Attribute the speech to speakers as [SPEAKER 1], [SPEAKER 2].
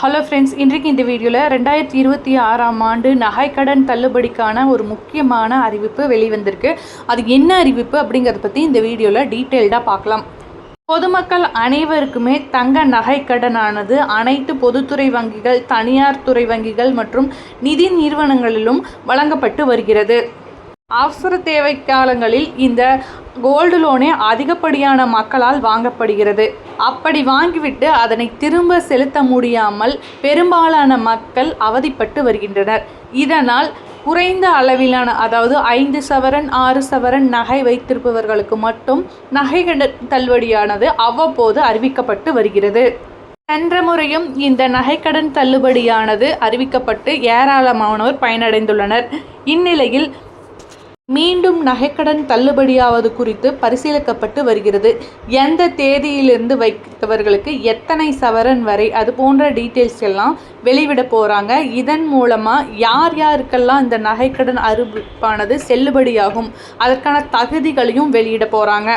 [SPEAKER 1] Hello friends இன்றைக்கு இந்த வீடியோவில் ரெண்டாயிரத்தி இருபத்தி ஆறாம் ஆண்டு நகைக்கடன் தள்ளுபடிக்கான ஒரு முக்கியமான அறிவிப்பு வெளிவந்திருக்கு. அது என்ன அறிவிப்பு அப்படிங்கிறத பற்றி இந்த வீடியோவில் டீட்டெயில்டாக பார்க்கலாம். பொதுமக்கள் அனைவருக்குமே தங்க நகைக்கடனானது அனைத்து பொதுத்துறை வங்கிகள் தனியார் துறை வங்கிகள் மற்றும் நிதி நிறுவனங்களிலும் வழங்கப்பட்டு வருகிறது. அவசர தேவை காலங்களில் இந்த கோல்டு லோனே அதிகப்படியான மக்களால் வாங்கப்படுகிறது. அப்படி வாங்கிவிட்டு அதனை திரும்ப செலுத்த முடியாமல் பெரும்பாலான மக்கள் அவதிப்பட்டு வருகின்றனர். இதனால் குறைந்த அளவிலான அதாவது ஐந்து சவரன் ஆறு சவரன் நகை வைத்திருப்பவர்களுக்கு மட்டும் நகை கடன் தள்ளுபடியானது அவ்வப்போது அறிவிக்கப்பட்டு வருகிறது. சென்ற முறையும் இந்த நகைக்கடன் தள்ளுபடியானது அறிவிக்கப்பட்டு ஏராளமானோர் பயனடைந்துள்ளனர். இந்நிலையில் மீண்டும் நகைக்கடன் தள்ளுபடியாவது குறித்து பரிசீலிக்கப்பட்டு வருகிறது. எந்த தேதியிலிருந்து வைத்தவர்களுக்கு எத்தனை சவரன் வரை அது போன்ற டீட்டெயில்ஸ் எல்லாம் வெளிவிட போகிறாங்க இதன் மூலமாக யார் யாருக்கெல்லாம் இந்த நகைக்கடன் அறிவிப்பானது செல்லுபடியாகும். அதற்கான தகுதிகளையும் வெளியிட போகிறாங்க